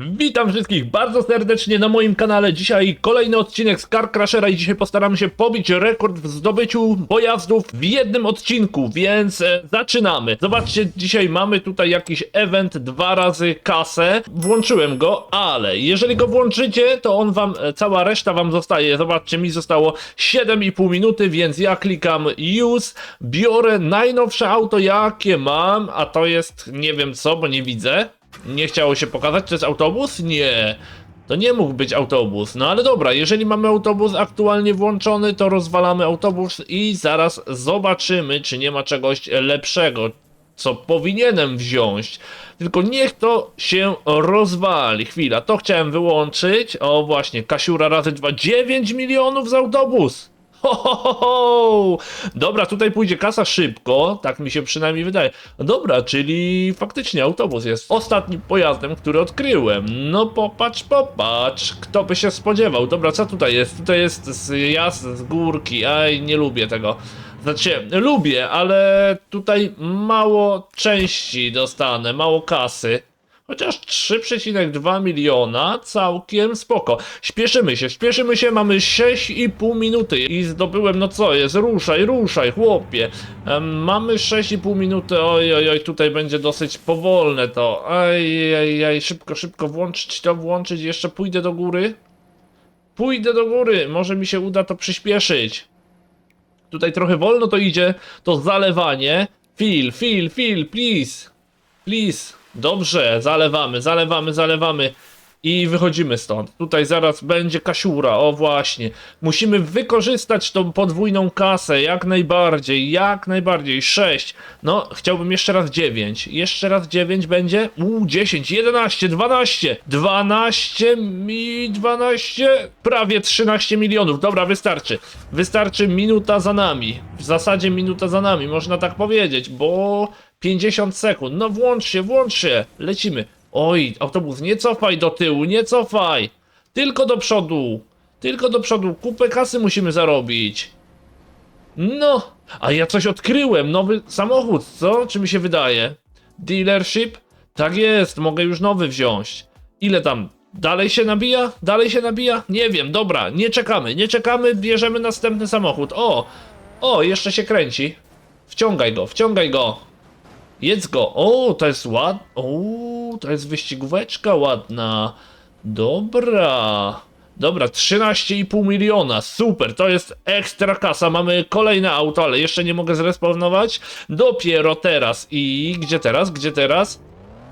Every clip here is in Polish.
Witam wszystkich bardzo serdecznie na moim kanale. Dzisiaj kolejny odcinek z Car Crashera i dzisiaj postaramy się pobić rekord w zdobyciu pojazdów w jednym odcinku, więc e, zaczynamy. Zobaczcie, dzisiaj mamy tutaj jakiś event dwa razy kasę. Włączyłem go, ale jeżeli go włączycie, to on wam, e, cała reszta wam zostaje. Zobaczcie, mi zostało 7,5 minuty, więc ja klikam use, biorę najnowsze auto jakie mam, a to jest nie wiem co, bo nie widzę. Nie chciało się pokazać, to jest autobus? Nie. To nie mógł być autobus. No ale dobra, jeżeli mamy autobus aktualnie włączony, to rozwalamy autobus i zaraz zobaczymy, czy nie ma czegoś lepszego, co powinienem wziąć. Tylko niech to się rozwali. Chwila, to chciałem wyłączyć. O właśnie, Kasiura razy 2, 9 milionów za autobus. Ho, ho, ho, ho. Dobra, tutaj pójdzie kasa szybko, tak mi się przynajmniej wydaje. Dobra, czyli faktycznie autobus jest ostatnim pojazdem, który odkryłem. No popatrz, popatrz, kto by się spodziewał. Dobra, co tutaj jest? Tutaj jest z, jazd z górki, aj, nie lubię tego. Znaczy, lubię, ale tutaj mało części dostanę, mało kasy. Chociaż 3,2 miliona, całkiem spoko. Śpieszymy się, śpieszymy się, mamy 6,5 minuty i zdobyłem, no co jest, ruszaj, ruszaj, chłopie. Em, mamy 6,5 minuty, oj, oj, oj, tutaj będzie dosyć powolne to. Aj, aj, aj, szybko, szybko włączyć to, włączyć, jeszcze pójdę do góry. Pójdę do góry, może mi się uda to przyspieszyć. Tutaj trochę wolno to idzie, to zalewanie. Phil, Phil, Phil, please. Please. Dobrze, zalewamy, zalewamy, zalewamy. I wychodzimy stąd. Tutaj zaraz będzie kasiura, o właśnie. Musimy wykorzystać tą podwójną kasę, jak najbardziej, jak najbardziej. 6. No, chciałbym jeszcze raz 9. Jeszcze raz 9 będzie. Uuu, 10, 11, 12. 12 mi 12. Prawie 13 milionów. Dobra, wystarczy. Wystarczy minuta za nami. W zasadzie minuta za nami, można tak powiedzieć, bo 50 sekund. No włącz się, włącz się. Lecimy. Oj, autobus, nie cofaj do tyłu, nie cofaj. Tylko do przodu. Tylko do przodu. Kupę kasy musimy zarobić. No, a ja coś odkryłem. Nowy samochód, co? Czy mi się wydaje? Dealership? Tak jest, mogę już nowy wziąć. Ile tam? Dalej się nabija? Dalej się nabija? Nie wiem, dobra, nie czekamy, nie czekamy, bierzemy następny samochód. O, o, jeszcze się kręci. Wciągaj go, wciągaj go. Jedz go. O, to jest ład... O, to jest wyścigóweczka ładna. Dobra. Dobra, 13,5 miliona. Super, to jest ekstra kasa. Mamy kolejne auto, ale jeszcze nie mogę zrespawnować. Dopiero teraz. I gdzie teraz? Gdzie teraz?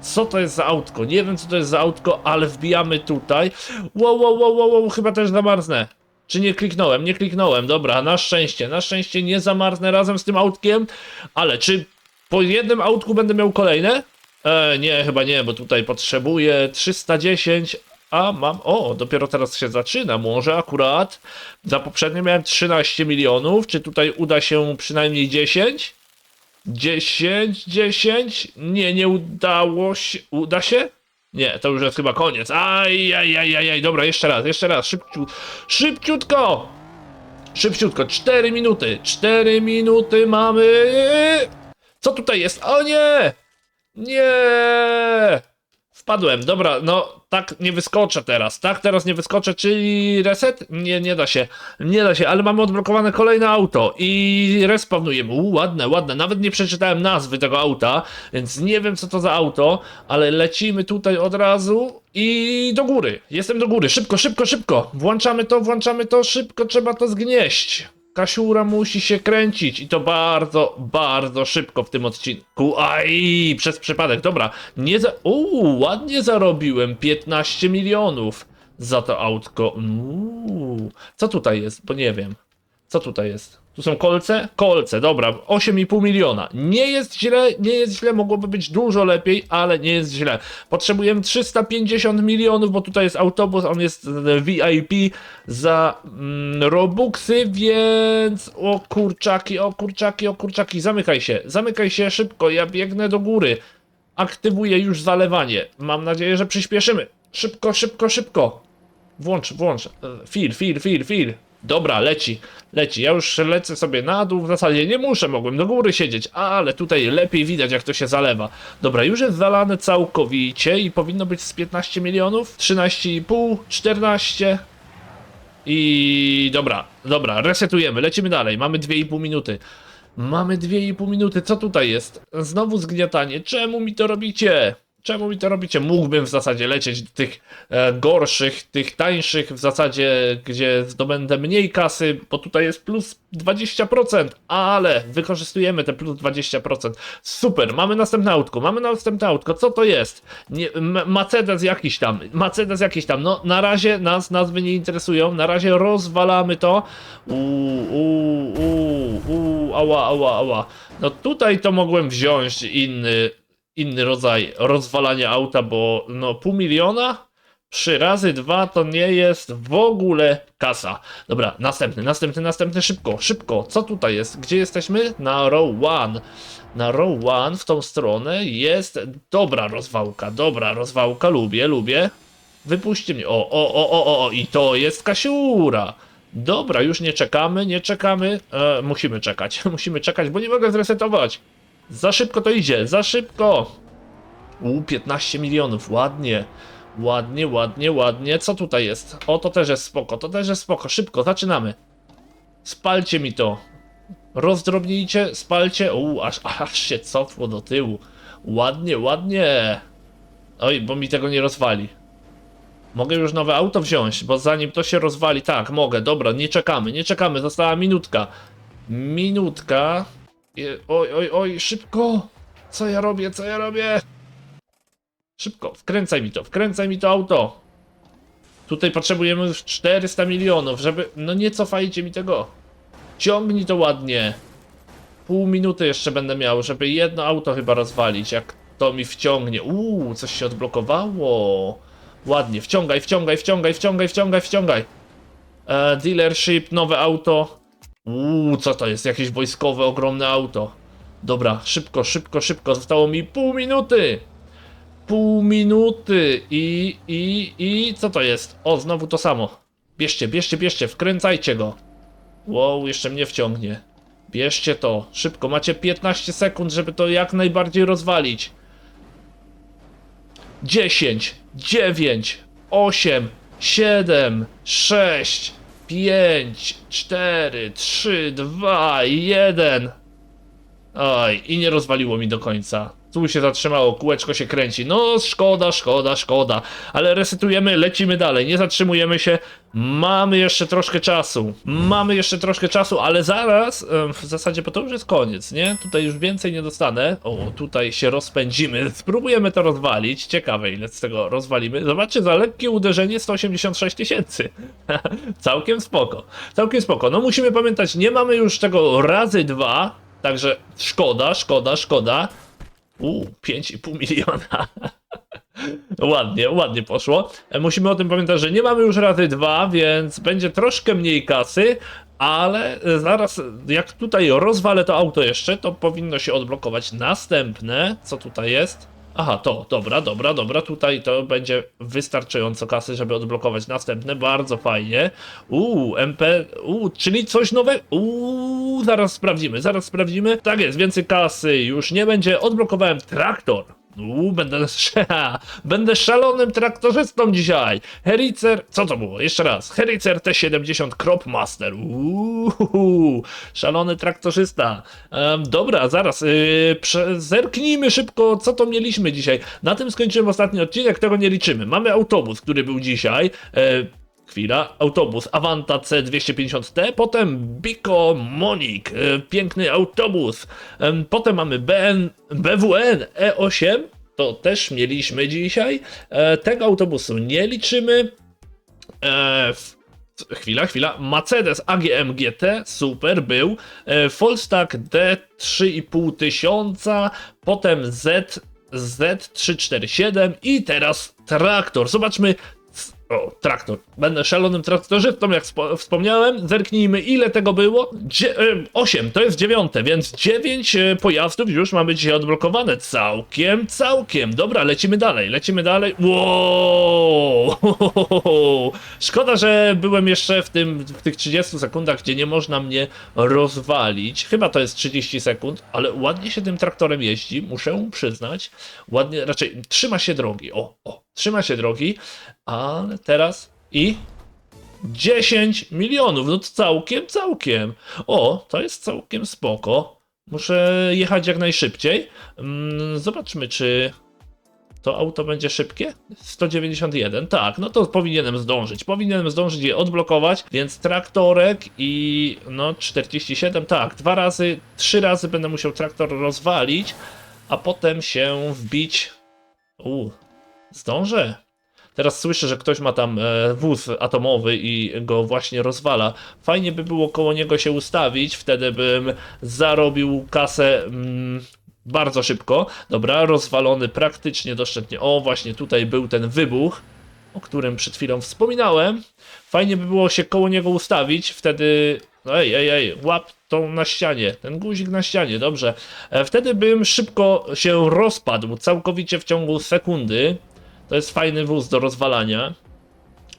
Co to jest za autko? Nie wiem, co to jest za autko, ale wbijamy tutaj. Wow, wow, wow, wow, wow chyba też zamarznę. Czy nie kliknąłem? Nie kliknąłem. Dobra, na szczęście. Na szczęście nie zamarznę razem z tym autkiem. Ale czy po jednym autku będę miał kolejne? E, nie, chyba nie, bo tutaj potrzebuję 310, a mam. O, dopiero teraz się zaczyna. Może akurat. Za poprzednie miałem 13 milionów. Czy tutaj uda się przynajmniej 10? 10, 10? Nie, nie udało się. Uda się? Nie, to już jest chyba koniec. Aj, aj, aj, aj, aj. dobra, jeszcze raz, jeszcze raz. Szybciu, szybciutko! Szybciutko, 4 minuty. 4 minuty mamy. Co tutaj jest? O nie! Nie! Wpadłem, dobra, no tak nie wyskoczę teraz, tak teraz nie wyskoczę, czyli reset? Nie, nie da się, nie da się, ale mamy odblokowane kolejne auto i respawnujemy, U, ładne, ładne, nawet nie przeczytałem nazwy tego auta, więc nie wiem co to za auto, ale lecimy tutaj od razu i do góry, jestem do góry, szybko, szybko, szybko, włączamy to, włączamy to, szybko trzeba to zgnieść. Kasiura musi się kręcić i to bardzo, bardzo szybko w tym odcinku. Aj, przez przypadek. Dobra, nie za... Uuu, ładnie zarobiłem 15 milionów za to autko. Uuu, co tutaj jest? Bo nie wiem. Co tutaj jest? Tu są kolce? Kolce, dobra, 8,5 miliona. Nie jest źle, nie jest źle, mogłoby być dużo lepiej, ale nie jest źle. Potrzebujemy 350 milionów, bo tutaj jest autobus, on jest VIP za mm, Robuxy, więc o kurczaki, o kurczaki, o kurczaki, zamykaj się, zamykaj się szybko, ja biegnę do góry. Aktywuję już zalewanie. Mam nadzieję, że przyspieszymy. Szybko, szybko, szybko. Włącz, włącz. E, Fil, fil, fil, fil. Dobra, leci, leci. Ja już lecę sobie na dół, w zasadzie nie muszę, mogłem do góry siedzieć, ale tutaj lepiej widać jak to się zalewa. Dobra, już jest zalane całkowicie i powinno być z 15 milionów, 13,5, 14 i dobra, dobra, resetujemy, lecimy dalej, mamy 2,5 minuty. Mamy 2,5 minuty, co tutaj jest? Znowu zgniatanie, czemu mi to robicie? Czemu mi to robicie? Mógłbym w zasadzie lecieć do tych e, gorszych, tych tańszych, w zasadzie, gdzie zdobędę mniej kasy, bo tutaj jest plus 20%, ale wykorzystujemy te plus 20%. Super, mamy następne autko, mamy następne autko, co to jest? Nie, Mercedes jakiś tam, Mercedes jakiś tam, no na razie nas nazwy nie interesują, na razie rozwalamy to. Uuu, uuu, uuu, ała, ała, ała. No tutaj to mogłem wziąć inny, inny rodzaj rozwalania auta, bo no pół miliona trzy razy dwa to nie jest w ogóle kasa. Dobra, następny, następny, następny, szybko, szybko. Co tutaj jest? Gdzie jesteśmy? Na row one. Na row one w tą stronę jest dobra rozwałka, dobra rozwałka, lubię, lubię. Wypuśćcie mnie. O, o, o, o, o, i to jest Kasiura. Dobra, już nie czekamy, nie czekamy. E, musimy czekać, musimy czekać, bo nie mogę zresetować. Za szybko to idzie, za szybko. U, 15 milionów, ładnie. Ładnie, ładnie, ładnie. Co tutaj jest? O, to też jest spoko, to też jest spoko. Szybko, zaczynamy. Spalcie mi to. Rozdrobnijcie, spalcie. U, aż, aż się cofło do tyłu. Ładnie, ładnie. Oj, bo mi tego nie rozwali. Mogę już nowe auto wziąć, bo zanim to się rozwali, tak, mogę, dobra, nie czekamy, nie czekamy, została minutka. Minutka. Je- Oj, oj, oj, szybko! Co ja robię, co ja robię? Szybko, wkręcaj mi to, wkręcaj mi to auto. Tutaj potrzebujemy już 400 milionów, żeby... No nie cofajcie mi tego. Ciągnij to ładnie. Pół minuty jeszcze będę miał, żeby jedno auto chyba rozwalić, jak to mi wciągnie. Uuu, coś się odblokowało. Ładnie, wciągaj, wciągaj, wciągaj, wciągaj, wciągaj, wciągaj. E, dealership, nowe auto. Uuu, co to jest? Jakieś wojskowe, ogromne auto. Dobra, szybko, szybko, szybko. Zostało mi pół minuty. Pół minuty i, i, i co to jest? O, znowu to samo. Bierzcie, bierzcie, bierzcie, wkręcajcie go. Wow, jeszcze mnie wciągnie. Bierzcie to. Szybko, macie 15 sekund, żeby to jak najbardziej rozwalić. 10, 9, 8, 7, 6, 5, 4, 3, 2, 1. Oj, i nie rozwaliło mi do końca. Tu się zatrzymało, kółeczko się kręci. No, szkoda, szkoda, szkoda. Ale resetujemy, lecimy dalej, nie zatrzymujemy się. Mamy jeszcze troszkę czasu. Mamy jeszcze troszkę czasu, ale zaraz, w zasadzie, bo to już jest koniec, nie? Tutaj już więcej nie dostanę. O, tutaj się rozpędzimy. Spróbujemy to rozwalić. Ciekawe, ile z tego rozwalimy. Zobaczcie, za lekkie uderzenie 186 tysięcy. Całkiem spoko. Całkiem spoko. No musimy pamiętać, nie mamy już tego razy dwa, także szkoda, szkoda, szkoda. Uuu, 5,5 miliona. ładnie, ładnie poszło. E, Musimy o tym pamiętać, że nie mamy już razy dwa, więc będzie troszkę mniej kasy, ale e, zaraz, jak tutaj rozwalę to auto jeszcze, to powinno się odblokować następne. Co tutaj jest? Aha, to, dobra, dobra, dobra, tutaj to będzie wystarczająco kasy, żeby odblokować następne, bardzo fajnie. Uuu, MP, uuu, czyli coś nowego, uuu, zaraz sprawdzimy, zaraz sprawdzimy. Tak jest, więcej kasy już nie będzie, odblokowałem traktor. Uuu, będę, będę szalonym traktorzystą dzisiaj. Hericer, co to było? Jeszcze raz. Hericer T70 Crop Master. Uuu, szalony traktorzysta. Em, dobra, zaraz, yy, zerknijmy szybko, co to mieliśmy dzisiaj. Na tym skończyłem ostatni odcinek, tego nie liczymy. Mamy autobus, który był dzisiaj. E, Chwila, autobus Avanta C250T, potem Biko Monik, e, piękny autobus, Em, potem mamy BN, BWN E8, to też mieliśmy dzisiaj, e, tego autobusu nie liczymy, e, chwila, chwila, Mercedes AGM GT, super, był, Volstag D3,5 tysiąca, potem Z, Z347 i teraz traktor, zobaczmy o, traktor. Będę szalonym traktorzystą, jak spo- wspomniałem. Zerknijmy, ile tego było. Dzie- e, 8, to jest dziewiąte, więc 9 e, pojazdów już mamy dzisiaj odblokowane. Całkiem, całkiem. Dobra, lecimy dalej, lecimy dalej. Wow! Szkoda, że byłem jeszcze w tym, w tych 30 sekundach, gdzie nie można mnie rozwalić. Chyba to jest 30 sekund, ale ładnie się tym traktorem jeździ, muszę przyznać. Ładnie, raczej trzyma się drogi. O, o, trzyma się drogi, ale teraz i 10 milionów, no to całkiem, całkiem. O, to jest całkiem spoko. Muszę jechać jak najszybciej. Mm, Zobaczmy, czy to auto będzie szybkie? 191, tak, no to powinienem zdążyć. Powinienem zdążyć je odblokować, więc traktorek i no 47, tak, dwa razy, trzy razy będę musiał traktor rozwalić, a potem się wbić. U, zdążę. Teraz słyszę, że ktoś ma tam e, wóz atomowy i go właśnie rozwala. Fajnie by było koło niego się ustawić, wtedy bym zarobił kasę mm, bardzo szybko. Dobra, rozwalony praktycznie doszczętnie. O, właśnie tutaj był ten wybuch, o którym przed chwilą wspominałem. Fajnie by było się koło niego ustawić, wtedy. no Ej, ej, ej, łap to na ścianie, ten guzik na ścianie, dobrze. E, Wtedy bym szybko się rozpadł, całkowicie w ciągu sekundy. To jest fajny wóz do rozwalania.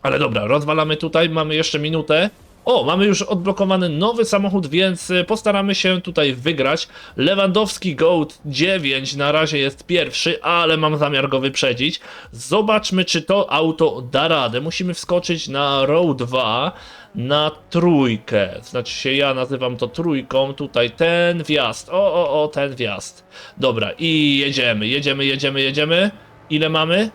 Ale dobra, rozwalamy tutaj, mamy jeszcze minutę. O, mamy już odblokowany nowy samochód, więc y, postaramy się tutaj wygrać. Lewandowski Goat 9 na razie jest pierwszy, ale mam zamiar go wyprzedzić. Zobaczmy, czy to auto da radę. Musimy wskoczyć na Row 2, na trójkę. Znaczy się ja nazywam to trójką. Tutaj ten wjazd. O, o, o, ten wjazd. Dobra, i jedziemy, jedziemy, jedziemy, jedziemy. Ile mamy?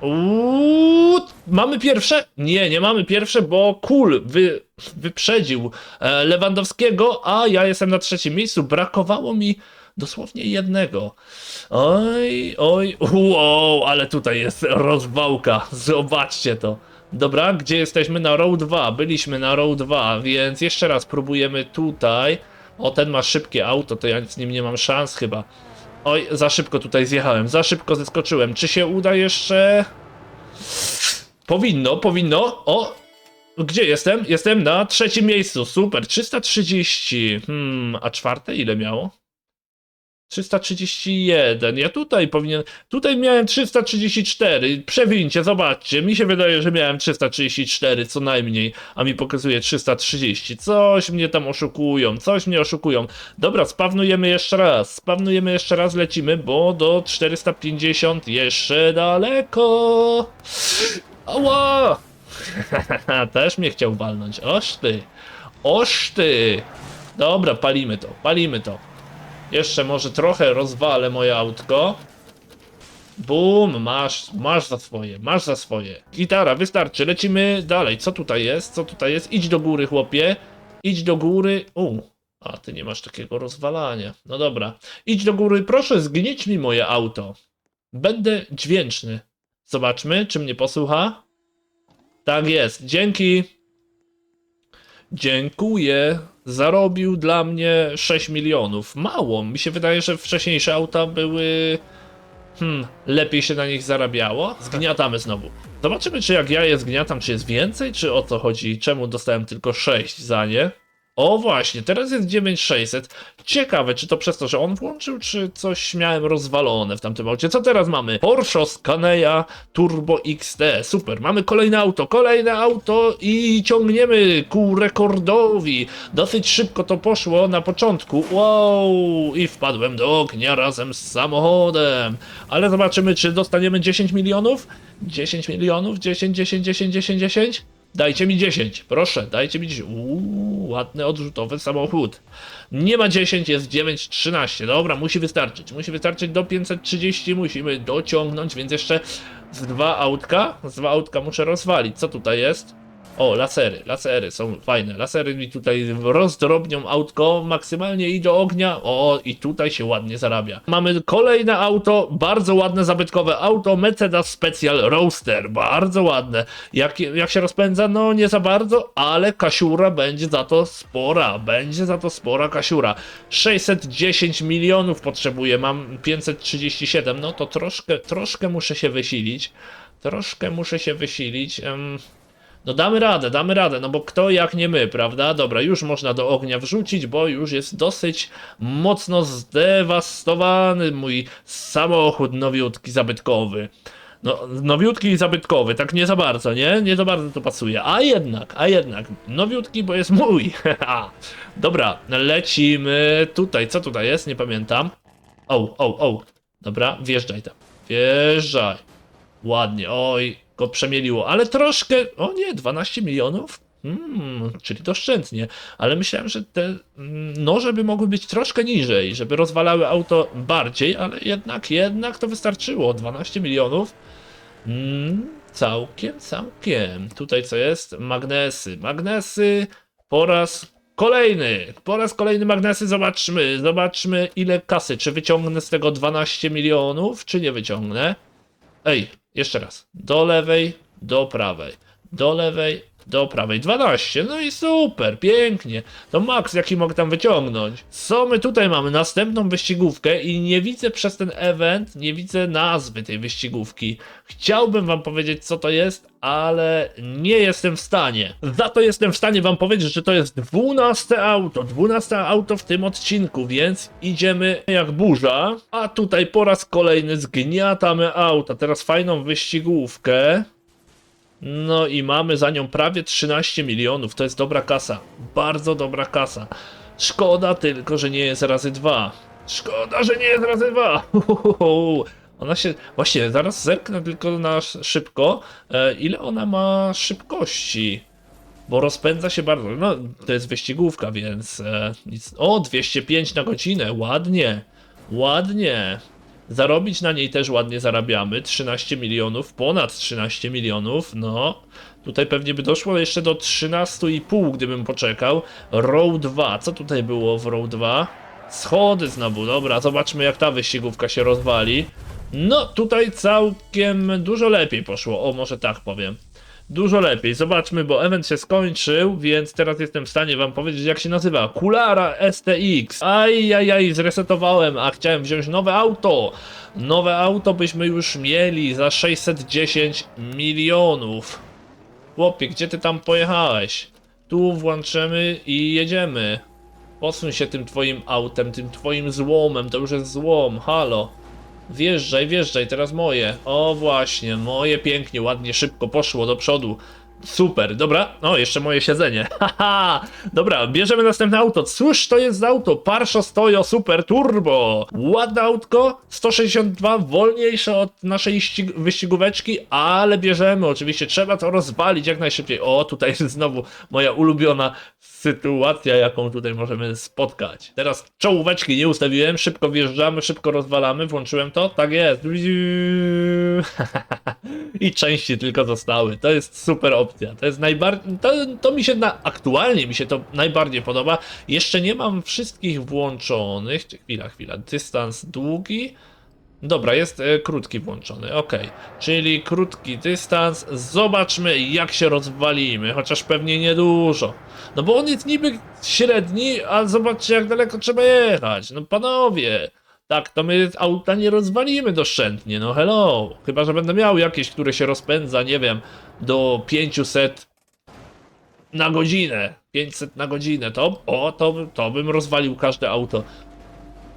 Uuu, mamy pierwsze? Nie, nie mamy pierwsze, bo Kul wy, wyprzedził e, Lewandowskiego, a ja jestem na trzecim miejscu. Brakowało mi dosłownie jednego. Oj, oj, wow, ale tutaj jest rozwałka. Zobaczcie to. Dobra, gdzie jesteśmy? Na row 2. Byliśmy na row 2, więc jeszcze raz próbujemy tutaj. O, ten ma szybkie auto, to ja z nim nie mam szans chyba. Oj, za szybko tutaj zjechałem, za szybko zeskoczyłem. Czy się uda jeszcze? Powinno, powinno. O! Gdzie jestem? Jestem na trzecim miejscu. Super, 330. Hmm, a czwarte ile miało? 331. Ja tutaj powinien. Tutaj miałem 334. Przewincie, zobaczcie. Mi się wydaje, że miałem 334 co najmniej, a mi pokazuje 330. Coś mnie tam oszukują, coś mnie oszukują. Dobra, spawnujemy jeszcze raz. Spawnujemy jeszcze raz, lecimy, bo do 450 jeszcze daleko. Ała! Też mnie chciał walnąć. Oż ty. Dobra, palimy to, palimy to. Jeszcze może trochę rozwalę moje autko. Bum, masz, masz za swoje, masz za swoje. Gitara, wystarczy, lecimy dalej. Co tutaj jest? Co tutaj jest? Idź do góry, chłopie. Idź do góry. U, a ty nie masz takiego rozwalania. No dobra. Idź do góry, proszę zgnieć mi moje auto. Będę dźwięczny. Zobaczmy, czy mnie posłucha. Tak jest, dzięki. Dziękuję. Zarobił dla mnie 6 milionów. Mało. Mi się wydaje, że wcześniejsze auta były. Hmm, lepiej się na nich zarabiało. Zgniatamy znowu. Zobaczymy, czy jak ja je zgniatam, czy jest więcej, czy o co chodzi. Czemu dostałem tylko 6 za nie? O właśnie, teraz jest 9600. Ciekawe, czy to przez to, że on włączył, czy coś miałem rozwalone w tamtym aucie. Co teraz mamy? Porsche Scania Turbo XT. Super, mamy kolejne auto, kolejne auto i ciągniemy ku rekordowi. Dosyć szybko to poszło na początku. Wow, i wpadłem do ognia razem z samochodem. Ale zobaczymy, czy dostaniemy 10 milionów? 10 milionów? 10, 10, 10, 10, 10? Dajcie mi 10, proszę, dajcie mi 10. Uuu, ładny odrzutowy samochód. Nie ma 10, jest 9, 13. Dobra, musi wystarczyć. Musi wystarczyć do 530, musimy dociągnąć, więc jeszcze z dwa autka, z dwa autka muszę rozwalić. Co tutaj jest? O, lasery, lasery są fajne. Lasery mi tutaj rozdrobnią autko maksymalnie i do ognia. O, i tutaj się ładnie zarabia. Mamy kolejne auto, bardzo ładne, zabytkowe auto, Mercedes Special Roadster. Bardzo ładne. Jak, jak się rozpędza? No nie za bardzo, ale kasiura będzie za to spora. Będzie za to spora kasiura. 610 milionów potrzebuję, mam 537. No to troszkę, troszkę muszę się wysilić. Troszkę muszę się wysilić. Em, no damy radę, damy radę, no bo kto jak nie my, prawda? Dobra, już można do ognia wrzucić, bo już jest dosyć mocno zdewastowany mój samochód nowiutki, zabytkowy. No, nowiutki i zabytkowy, tak nie za bardzo, nie? Nie za bardzo to pasuje. A jednak, a jednak, nowiutki, bo jest mój. Dobra, lecimy tutaj. Co tutaj jest? Nie pamiętam. O, o, o. Dobra, wjeżdżaj tam. Wjeżdżaj. Ładnie, oj, go przemieliło, ale troszkę. O nie, 12 milionów? Hmm, czyli doszczętnie, ale myślałem, że te mm, noże by mogły być troszkę niżej, żeby rozwalały auto bardziej, ale jednak, jednak to wystarczyło. 12 milionów. Mm, całkiem, całkiem. Tutaj co jest? Magnesy. Magnesy po raz kolejny. Po raz kolejny magnesy. Zobaczmy, zobaczmy ile kasy. Czy wyciągnę z tego 12 milionów, czy nie wyciągnę? Ej, jeszcze raz. Do lewej, do prawej. Do lewej, do prawej. 12. No i super, pięknie. To maks, jaki mogę tam wyciągnąć. Co my tutaj mamy? Następną wyścigówkę i nie widzę przez ten event, nie widzę nazwy tej wyścigówki. Chciałbym wam powiedzieć, co to jest, ale nie jestem w stanie. Za to jestem w stanie wam powiedzieć, że to jest 12 auto. 12 auto w tym odcinku, więc idziemy jak burza. A tutaj po raz kolejny zgniatamy auta. Teraz fajną wyścigówkę. No i mamy za nią prawie 13 milionów. To jest dobra kasa. Bardzo dobra kasa. Szkoda tylko, że nie jest razy dwa. Szkoda, że nie jest razy dwa. Ona się. Właśnie, zaraz zerknę tylko na sz- szybko. E, ile ona ma szybkości? Bo rozpędza się bardzo. No, to jest wyścigówka, więc e, nic. O, 205 na godzinę. Ładnie. Ładnie. Zarobić na niej też ładnie zarabiamy. 13 milionów, ponad 13 milionów. No, tutaj pewnie by doszło jeszcze do 13,5, gdybym poczekał. Row 2. Co tutaj było w Row 2? Schody znowu, dobra, zobaczmy jak ta wyścigówka się rozwali. No, tutaj całkiem dużo lepiej poszło. O, może tak powiem. Dużo lepiej. Zobaczmy, bo event się skończył, więc teraz jestem w stanie wam powiedzieć, jak się nazywa. Kulara STX. Ajajaj, zresetowałem, a chciałem wziąć nowe auto. Nowe auto byśmy już mieli za 610 milionów. Chłopie, gdzie ty tam pojechałeś? Tu włączymy i jedziemy. Posuń się tym twoim autem, tym twoim złomem, to już jest złom, halo. Wjeżdżaj, wjeżdżaj, teraz moje. O właśnie, moje pięknie, ładnie, szybko poszło do przodu. Super, dobra. O, jeszcze moje siedzenie. Haha, dobra, bierzemy następne auto. Cóż to jest za auto? Parsza Stojo Super Turbo. Ładne autko, 162, wolniejsze od naszej ścig- wyścigóweczki, ale bierzemy. Oczywiście trzeba to rozwalić jak najszybciej. O, tutaj znowu moja ulubiona sytuacja, jaką tutaj możemy spotkać. Teraz czołóweczki nie ustawiłem, szybko wjeżdżamy, szybko rozwalamy, włączyłem to, tak jest. I części tylko zostały. To jest super opcja. To jest najbardziej. To, to mi się na, aktualnie mi się to najbardziej podoba. Jeszcze nie mam wszystkich włączonych. Chwila, chwila. Dystans długi. Dobra, jest e, krótki włączony, ok. Czyli krótki dystans. Zobaczmy, jak się rozwalimy, chociaż pewnie niedużo. No bo on jest niby średni, a zobaczcie, jak daleko trzeba jechać. No panowie, tak to my auta nie rozwalimy doszczętnie, no hello. Chyba, że będę miał jakieś, które się rozpędza, nie wiem, do 500 na godzinę. 500 na godzinę, to, o, to, to bym rozwalił każde auto.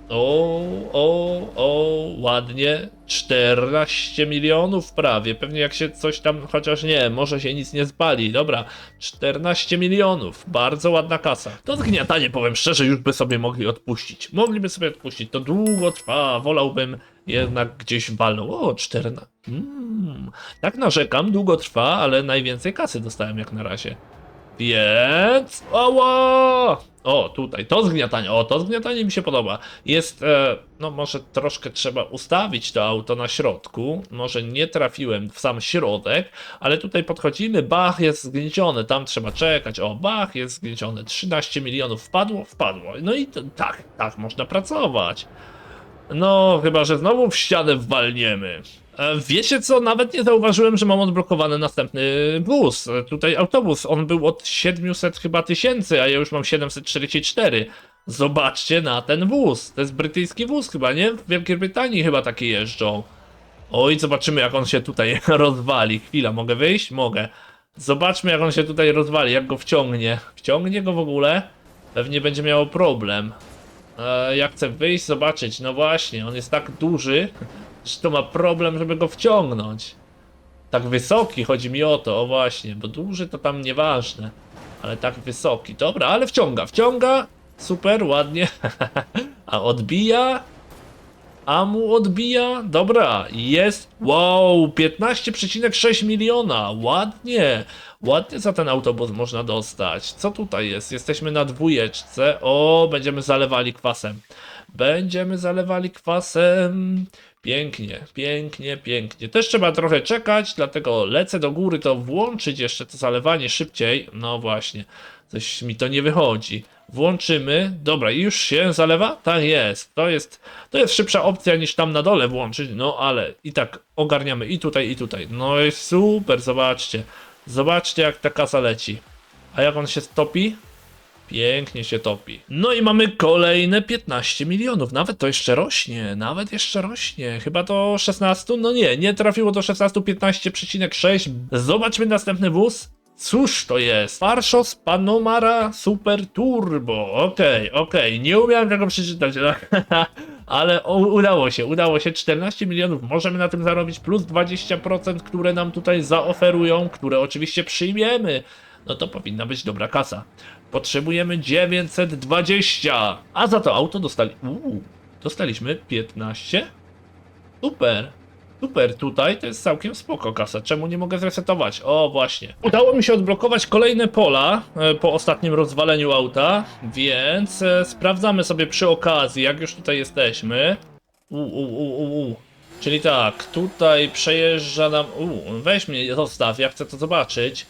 O, o, o, ładnie. 14 milionów prawie. Pewnie jak się coś tam, chociaż nie, może się nic nie spali. Dobra, 14 milionów. Bardzo ładna kasa. To zgniatanie, powiem szczerze, już by sobie mogli odpuścić. Mogliby sobie odpuścić. To długo trwa. Wolałbym jednak gdzieś walnął. O, 14. Mm, tak narzekam, długo trwa, ale najwięcej kasy dostałem jak na razie. Więc. Oła! O, tutaj, to zgniatanie, o, to zgniatanie mi się podoba. Jest, e, no może troszkę trzeba ustawić to auto na środku. Może nie trafiłem w sam środek, ale tutaj podchodzimy, bach jest zgnieciony, tam trzeba czekać. O, bach jest zgnieciony, 13 milionów wpadło, wpadło. No i to, tak, tak można pracować. No, chyba, że znowu w ścianę wwalniemy. E, Wiecie co, nawet nie zauważyłem, że mam odblokowany następny wóz. E, Tutaj autobus, on był od 700 chyba tysięcy, a ja już mam 744. Zobaczcie na ten wóz. To jest brytyjski wóz chyba, nie? W Wielkiej Brytanii chyba takie jeżdżą. Oj, zobaczymy jak on się tutaj rozwali. Chwila, mogę wyjść? Mogę. Zobaczmy jak on się tutaj rozwali, jak go wciągnie. Wciągnie go w ogóle? Pewnie będzie miało problem. E, ja chcę wyjść, zobaczyć. No właśnie, on jest tak duży, że to ma problem, żeby go wciągnąć. Tak wysoki, chodzi mi o to, o właśnie, bo duży to tam nieważne. Ale tak wysoki, dobra, ale wciąga, wciąga, super, ładnie. A odbija, a mu odbija, dobra, jest, wow, 15,6 miliona, ładnie, ładnie za ten autobus można dostać. Co tutaj jest? Jesteśmy na dwójeczce, o, będziemy zalewali kwasem. Będziemy zalewali kwasem. Pięknie, pięknie, pięknie. Też trzeba trochę czekać, dlatego lecę do góry, to włączyć jeszcze to zalewanie szybciej. No właśnie, coś mi to nie wychodzi. Włączymy. Dobra, i już się zalewa? Tak jest. To jest, to jest szybsza opcja niż tam na dole włączyć. No ale i tak ogarniamy i tutaj, i tutaj. No jest super, zobaczcie. Zobaczcie jak ta kasa leci. A jak on się stopi? Pięknie się topi. No i mamy kolejne 15 milionów. Nawet to jeszcze rośnie. Nawet jeszcze rośnie. Chyba do 16? No nie, nie trafiło do 16, 15,6. Zobaczmy następny wóz. Cóż to jest? Parshos Panomara Super Turbo. Okej, okej. Nie umiałem tego przeczytać. Ale o, udało się, udało się. 14 milionów możemy na tym zarobić, plus 20%, które nam tutaj zaoferują, które oczywiście przyjmiemy. No to powinna być dobra kasa. Potrzebujemy 920, a za to auto dostali. Uuu, dostaliśmy 15. Super. Super, tutaj to jest całkiem spoko kasa. Czemu nie mogę zresetować? O, właśnie. Udało mi się odblokować kolejne pola e, po ostatnim rozwaleniu auta, więc e, sprawdzamy sobie przy okazji, jak już tutaj jesteśmy. U, u, u, u, u. Czyli tak, tutaj przejeżdża nam. U, weź mnie, zostaw, ja chcę to zobaczyć.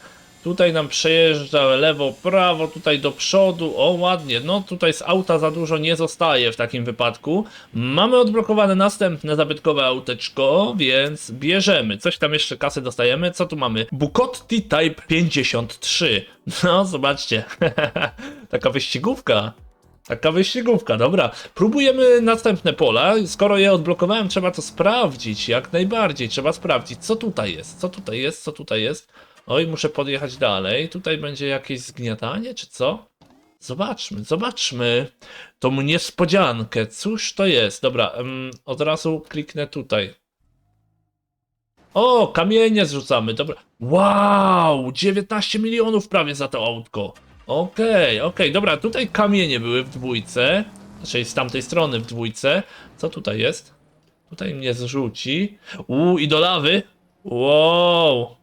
Tutaj nam przejeżdża lewo, prawo, tutaj do przodu. O, ładnie. No tutaj z auta za dużo nie zostaje w takim wypadku. Mamy odblokowane następne zabytkowe auteczko, więc bierzemy. Coś tam jeszcze kasy dostajemy. Co tu mamy? Bucotti Type 53. No, zobaczcie. Taka wyścigówka. Taka wyścigówka, dobra. Próbujemy następne pola. Skoro je odblokowałem, trzeba to sprawdzić. Jak najbardziej trzeba sprawdzić, co tutaj jest, co tutaj jest, co tutaj jest. Oj, muszę podjechać dalej. Tutaj będzie jakieś zgniatanie, czy co? Zobaczmy, zobaczmy tą niespodziankę. Cóż to jest? Dobra, em, od razu kliknę tutaj. O, kamienie zrzucamy, dobra. Wow, 19 milionów prawie za to autko. Okej, okej, dobra, tutaj kamienie były w dwójce. Znaczy z tamtej strony w dwójce. Co tutaj jest? Tutaj mnie zrzuci. Uuu, i do lawy. Wow.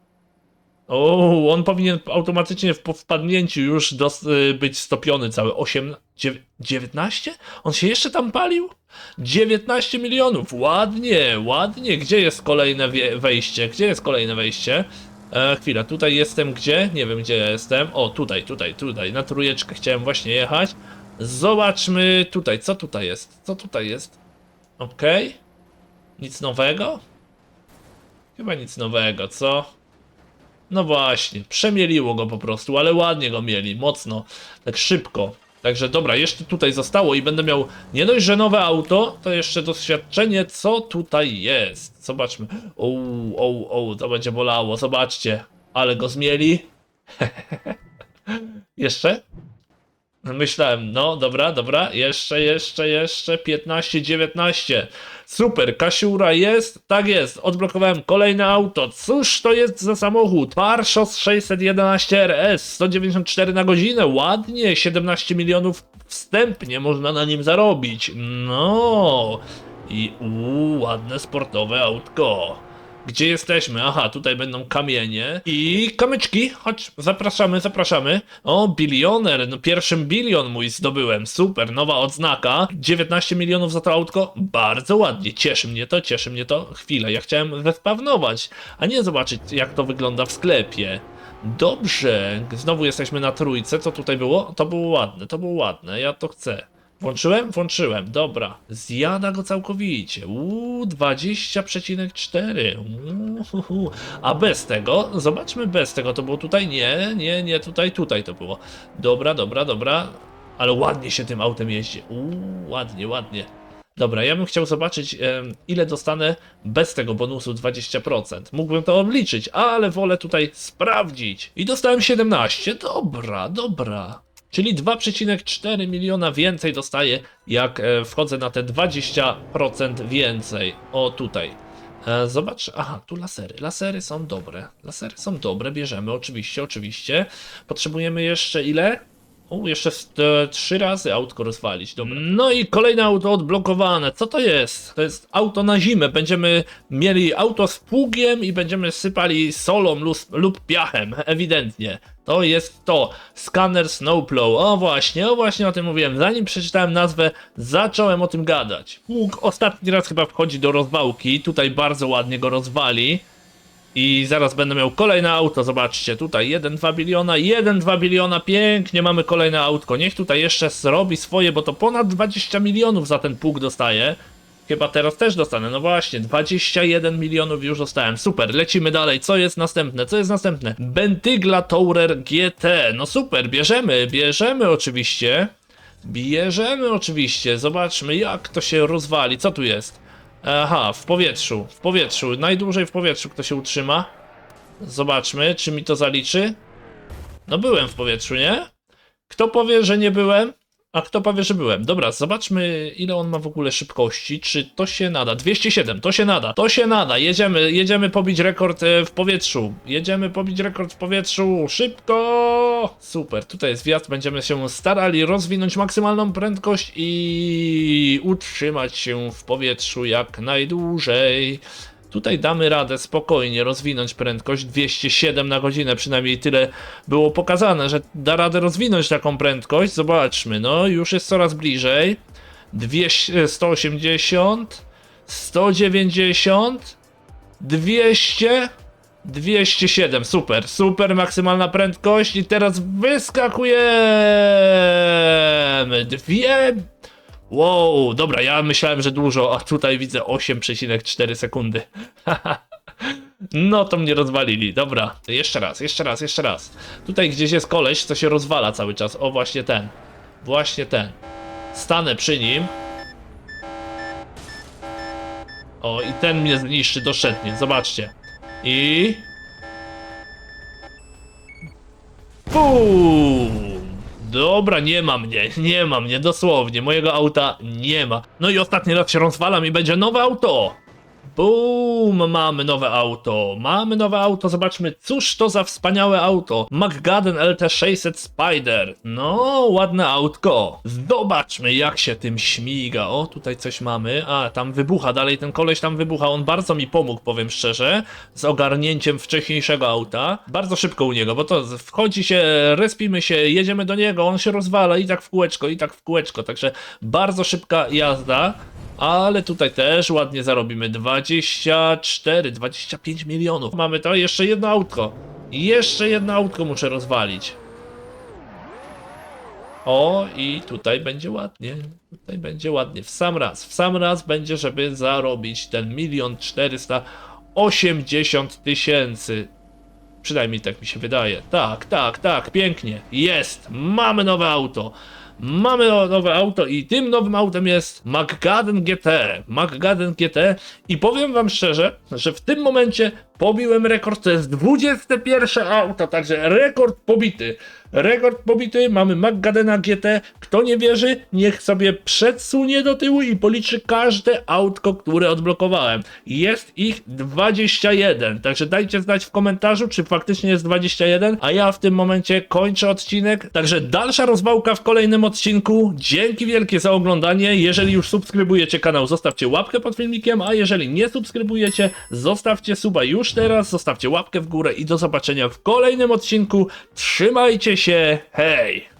O, on powinien automatycznie w, wpadnięciu już dos, y, być stopiony cały. 8, dziew- 19? On się jeszcze tam palił? 19 milionów, ładnie, ładnie. Gdzie jest kolejne wejście? Gdzie jest kolejne wejście? E, chwila, tutaj jestem gdzie? Nie wiem gdzie jestem. O, tutaj, tutaj, tutaj. Na trójeczkę chciałem właśnie jechać. Zobaczmy tutaj, co tutaj jest? Co tutaj jest? Okej. Nic nowego? Chyba nic nowego, co? No właśnie, przemieliło go po prostu, ale ładnie go mieli, mocno, tak szybko. Także dobra, jeszcze tutaj zostało i będę miał nie dość, że nowe auto, to jeszcze doświadczenie, co tutaj jest. Zobaczmy. O, o, o, to będzie bolało, zobaczcie. Ale go zmieli. jeszcze? Myślałem, no dobra, dobra, jeszcze, jeszcze, jeszcze, 15, 19. Super, Kasiura jest? Tak jest, odblokowałem kolejne auto. Cóż to jest za samochód? Parshos 611 RS, 194 na godzinę, ładnie, 17 milionów wstępnie można na nim zarobić. No i uuu, ładne sportowe autko. Gdzie jesteśmy? Aha, tutaj będą kamienie i kamyczki. Chodź, zapraszamy, zapraszamy. O, bilioner, no pierwszym bilion mój zdobyłem. Super, nowa odznaka. 19 milionów za to autko. Bardzo ładnie, cieszy mnie to, cieszy mnie to. Chwilę, ja chciałem zespawnować, a nie zobaczyć jak to wygląda w sklepie. Dobrze, znowu jesteśmy na trójce. Co tutaj było? To było ładne, to było ładne, ja to chcę. Włączyłem? Włączyłem, dobra. Zjada go całkowicie. Uuu, 20,4. Uuu, A bez tego, zobaczmy bez tego, to było tutaj? Nie, nie, nie, tutaj, tutaj to było. Dobra, dobra, dobra. Ale ładnie się tym autem jeździ. Uuu, ładnie, ładnie. Dobra, ja bym chciał zobaczyć, ile dostanę bez tego bonusu 20%. Mógłbym to obliczyć, ale wolę tutaj sprawdzić. I dostałem 17. Dobra, dobra. Czyli 2,4 miliona więcej dostaję, jak e, wchodzę na te 20% więcej. O, tutaj. E, zobacz, aha, tu lasery. Lasery są dobre. Lasery są dobre, bierzemy, oczywiście, oczywiście. Potrzebujemy jeszcze ile? O, jeszcze trzy razy autko rozwalić, dobra. No i kolejne auto odblokowane. Co to jest? To jest auto na zimę. Będziemy mieli auto z pługiem i będziemy sypali solą lub, lub piachem, ewidentnie. To jest to. Scanner Snowplow. O właśnie, o właśnie o tym mówiłem. Zanim przeczytałem nazwę, zacząłem o tym gadać. Pług ostatni raz chyba wchodzi do rozwałki. Tutaj bardzo ładnie go rozwali. I zaraz będę miał kolejne auto, zobaczcie, tutaj 1-2 biliona, 1-2 biliona, pięknie mamy kolejne autko. Niech tutaj jeszcze zrobi swoje, bo to ponad 20 milionów za ten pług dostaje. Chyba teraz też dostanę, no właśnie, 21 milionów już dostałem, super, lecimy dalej, co jest następne, co jest następne? Bentygla Tourer GT, no super, bierzemy, bierzemy oczywiście. Bierzemy oczywiście, zobaczmy jak to się rozwali, co tu jest? Aha, w powietrzu, w powietrzu, najdłużej w powietrzu kto się utrzyma. Zobaczmy, czy mi to zaliczy. No byłem w powietrzu, nie? Kto powie, że nie byłem? A kto powie, że byłem? Dobra, zobaczmy ile on ma w ogóle szybkości. Czy to się nada? 207, to się nada. To się nada. Jedziemy, jedziemy pobić rekord e, w powietrzu. Jedziemy pobić rekord w powietrzu. Szybko! Super, tutaj jest wjazd. Będziemy się starali rozwinąć maksymalną prędkość i utrzymać się w powietrzu jak najdłużej. Tutaj damy radę spokojnie rozwinąć prędkość 207 na godzinę, przynajmniej tyle było pokazane, że da radę rozwinąć taką prędkość. Zobaczmy, no już jest coraz bliżej. 200, 180, 190, 200, 207, super, super maksymalna prędkość i teraz wyskakujemy. Dwie Wow, dobra, ja myślałem, że dużo, a tutaj widzę 8,4 sekundy. no to mnie rozwalili, dobra. Jeszcze raz, jeszcze raz, jeszcze raz. Tutaj gdzieś jest koleś, co się rozwala cały czas. O, właśnie ten. Właśnie ten. Stanę przy nim. O, i ten mnie zniszczy doszczętnie, zobaczcie. I... Bum! Dobra, nie ma mnie, nie ma mnie, dosłownie, mojego auta nie ma. No i ostatni raz się rozwalam i będzie nowe auto. Boom, mamy nowe auto, mamy nowe auto, zobaczmy, cóż to za wspaniałe auto. McGadden LT600 Spider, no, ładne autko. Zobaczmy, jak się tym śmiga. O, tutaj coś mamy, a, tam wybucha, dalej ten koleś tam wybucha, on bardzo mi pomógł, powiem szczerze, z ogarnięciem wcześniejszego auta. Bardzo szybko u niego, bo to wchodzi się, respimy się, jedziemy do niego, on się rozwala i tak w kółeczko, i tak w kółeczko, także bardzo szybka jazda. Ale tutaj też ładnie zarobimy 24, 25 milionów. Mamy to, jeszcze jedno autko. Jeszcze jedno autko muszę rozwalić. O, i tutaj będzie ładnie. Tutaj będzie ładnie. W sam raz. W sam raz będzie, żeby zarobić ten milion czterysta osiemdziesiąt tysięcy. Przynajmniej tak mi się wydaje. Tak, tak, tak, pięknie. Jest! Mamy nowe auto. Mamy no- nowe auto i tym nowym autem jest McGadden GT. McGadden GT i powiem wam szczerze, że w tym momencie pobiłem rekord, to jest 21 auto, także rekord pobity. Rekord pobity, mamy McGaddena GT. Kto nie wierzy, niech sobie przedsunie do tyłu i policzy każde autko, które odblokowałem. Jest ich 21, także dajcie znać w komentarzu, czy faktycznie jest 21, a ja w tym momencie kończę odcinek. Także dalsza rozwałka w kolejnym odcinku. Dzięki wielkie za oglądanie. Jeżeli już subskrybujecie kanał, zostawcie łapkę pod filmikiem, a jeżeli nie subskrybujecie, zostawcie suba już teraz, zostawcie łapkę w górę i do zobaczenia w kolejnym odcinku. Trzymajcie się, hej!